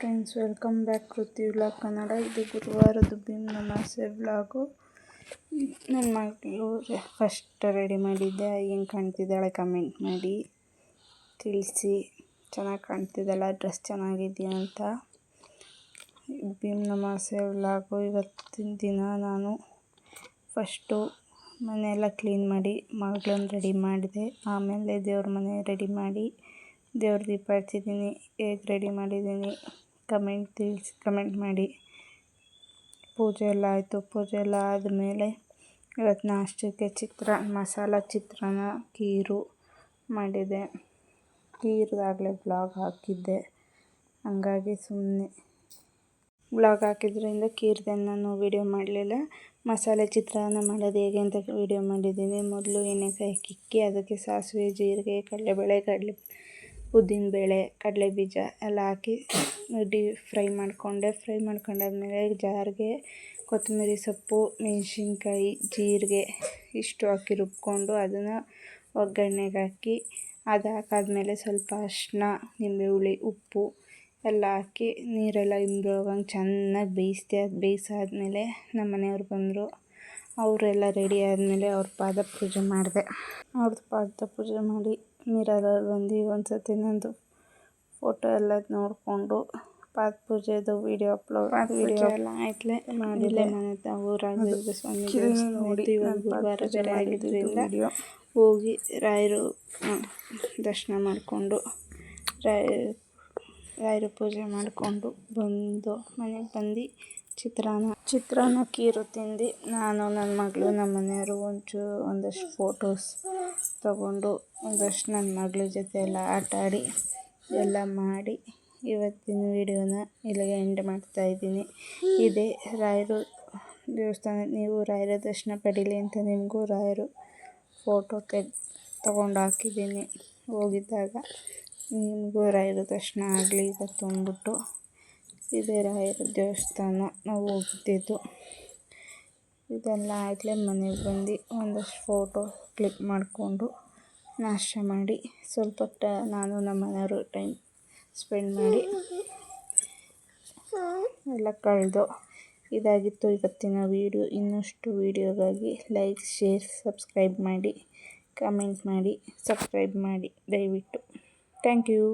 Friends welcome back Kriti vlog Kannada ಇದು ಗುರುವಾರದ್ದು Bhim ನಮಾಸೆ vlog ನನ್ನ ಮಗಳು ಫಸ್ಟ್ ರೆಡಿ ಮಾಡಿದ್ದೆ. ಹೆಂಗೆ ಕಾಣ್ತಿದ್ದಾಳೆ ಕಮೆಂಟ್ ಮಾಡಿ. ತಿಳಿಸಿ. ಚೆನ್ನಾಗಿ ಕಾಣ್ತಿದ್ದಾಳೆ ಡ್ರೆಸ್ ಚೆನ್ನಾಗಿದೆಯಾ ಅಂತ. ಭೀಮ್ ನಮಾಸೆ ವ್ಲಾಗು ಇವತ್ತಿನ ದಿನ ನಾನು ಫಸ್ಟು ಮನೆಯೆಲ್ಲ ಕ್ಲೀನ್ ಮಾಡಿ ಮಗಳನ್ನು ರೆಡಿ ಮಾಡಿದೆ. ಆಮೇಲೆ ದೇವ್ರ ಮನೆ ರೆಡಿ ಮಾಡಿ, ದೇವ್ರ ದೀಪ ಹಚ್ಚಿದ್ದೀನಿ. ಹೇಗೆ ರೆಡಿ ಮಾಡಿದ್ದೀನಿ? ಕಮೆಂಟ್ ತಿಳಿಸಿ, ಕಮೆಂಟ್ ಮಾಡಿ. ಪೂಜೆ ಎಲ್ಲ ಆಯಿತು. ಪೂಜೆ ಎಲ್ಲ ಆದಮೇಲೆ ಇವತ್ತು ನಾಷ್ಟಕ್ಕೆ ಚಿತ್ರ, ಮಸಾಲ ಚಿತ್ರಾನ್ನ ಖೀರು ಮಾಡಿದೆ. ಖೀರ್ದಾಗಲೇ ಬ್ಲಾಗ್ ಹಾಕಿದ್ದೆ. ಹಂಗಾಗಿ ಸುಮ್ಮನೆ ಬ್ಲಾಗ್ ಹಾಕಿದ್ರಿಂದ ಖೀರ್ದನ್ನು ನಾನು ವೀಡಿಯೋ ಮಾಡಲಿಲ್ಲ. ಮಸಾಲೆ ಚಿತ್ರಾನ್ನ ಮಾಡೋದು ಹೇಗೆ ಅಂತ ವೀಡಿಯೋ ಮಾಡಿದ್ದೀನಿ. ಮೊದಲು ಎಣ್ಣೆಕಾಯಿ ಕಿಕ್ಕಿ ಅದಕ್ಕೆ ಸಾಸಿವೆ, ಜೀರಿಗೆ, ಕಡಲೆಬೇಳೆ, ಕಡಲೆ ಉದ್ದಿನಬೇಳೆ ಬೀಜ ಎಲ್ಲ ಹಾಕಿ ಡಿ ಫ್ರೈ ಮಾಡಿಕೊಂಡೆ. ಫ್ರೈ ಮಾಡ್ಕೊಂಡಾದ್ಮೇಲೆ ಜಾರಿಗೆ ಕೊತ್ತಂಬರಿ ಸೊಪ್ಪು, ಮೆಣಸಿನ್ಕಾಯಿ, ಜೀರಿಗೆ ಇಷ್ಟು ಹಾಕಿ ರುಬ್ಕೊಂಡು ಅದನ್ನು ಒಗ್ಗರಣೆಗೆ ಹಾಕಿ ಅದು ಹಾಕಾದ್ಮೇಲೆ ಸ್ವಲ್ಪ ಅರಿಶಿನ ನಿಂಬೆ ಹುಳಿ ಉಪ್ಪು ಎಲ್ಲ ಹಾಕಿ ನೀರೆಲ್ಲ ಇಂಬ್ರೋಗಂಗೆ ಚೆನ್ನಾಗಿ ಬೇಯಿಸಿದೆ. ಅದು ಬೇಯಿಸಾದ್ಮೇಲೆ ನಮ್ಮ ಮನೆಯವ್ರು ಬಂದರು. ಅವರೆಲ್ಲ ರೆಡಿ ಆದಮೇಲೆ ಅವ್ರ ಪಾದ ಪೂಜೆ ಮಾಡಿದೆ. ಅವ್ರದ್ದು ಪಾದ ಪೂಜೆ ಮಾಡಿ ಮಿರರಲ್ಲಿ ಬಂದು ಒಂದು ಸತಿ ನಂದು ಫೋಟೋ ಎಲ್ಲ ನೋಡಿಕೊಂಡು ಪಾದ ಪೂಜೆದು ವಿಡಿಯೋ ಅಪ್ಲೋಡ್ ವಿಡಿಯೋ ಎಲ್ಲ ಆಯ್ತಲೆ ಮಾಡಿಲ್ಲ ಮನೆ ಊರಾಗ ಸ್ವಾಮಿ ನೋಡಿ ಗುರುವಾರ ಬೇರೆ ಆಗಿದ್ದರಿಂದ ಹೋಗಿ ರಾಯರು ದರ್ಶನ ಮಾಡಿಕೊಂಡು ರಾಯ ರಾಯರು ಪೂಜೆ ಮಾಡಿಕೊಂಡು ಬಂದು ಮನೆಗೆ ಬಂದು ಚಿತ್ರಾನ್ನ ಚಿತ್ರಾನ್ನ ಕೀರು ತಿಂದು ನಾನು ನನ್ನ ಮಗಳು ನಮ್ಮ ಮನೆಯವರು ಒಂಚೂರು ಒಂದಷ್ಟು ಫೋಟೋಸ್ ತಗೊಂಡು ಒಂದಷ್ಟು ನನ್ನ ಮಗಳ ಜೊತೆ ಎಲ್ಲ ಆಟ ಆಡಿ ಎಲ್ಲ ಮಾಡಿ ಇವತ್ತಿನ ವೀಡಿಯೋನ ಇಲ್ಲಿಗೆ ಎಂಡ್ ಮಾಡ್ತಾ ಇದ್ದೀನಿ. ಇದೇ ರಾಯರು ದೇವಸ್ಥಾನ ನೀವು ರಾಯರ ದರ್ಶನ ಪಡೀಲಿ ಅಂತ ನಿಮಗೂ ರಾಯರು ಫೋಟೋ ತೆಗ್, ತಗೊಂಡು ಹಾಕಿದ್ದೀನಿ. ಹೋಗಿದ್ದಾಗ ನಿಮಗೂ ರಾಯರ ದರ್ಶನ ಆಗಲಿ ಇವತ್ತು ಅಂದ್ಬಿಟ್ಟು ಇದೇ ರಾಯರ ದೇವಸ್ಥಾನ ನಾವು ಹೋಗಿದ್ದಿದ್ದು ಇದೆಲ್ಲ ಆಗಲೇ ಮನೆಗೆ ಬಂದು ಒಂದಷ್ಟು ಫೋಟೋ ಕ್ಲಿಕ್ ಮಾಡಿಕೊಂಡು ನಾಷ್ಟ ಮಾಡಿ ಸ್ವಲ್ಪ ಟ ನಾನು ನಮ್ಮ ಮನೆಯವರು ಟೈಮ್ ಸ್ಪೆಂಡ್ ಮಾಡಿ ಎಲ್ಲ ಕಳೆದು ಇದಾಗಿತ್ತು ಇವತ್ತಿನ ವೀಡಿಯೋ. ಇನ್ನಷ್ಟು ವೀಡಿಯೋಗಾಗಿ ಲೈಕ್, ಶೇರ್, ಸಬ್ಸ್ಕ್ರೈಬ್ ಮಾಡಿ, ಕಮೆಂಟ್ ಮಾಡಿ, ಸಬ್ಸ್ಕ್ರೈಬ್ ಮಾಡಿ ದಯವಿಟ್ಟು. Thank you.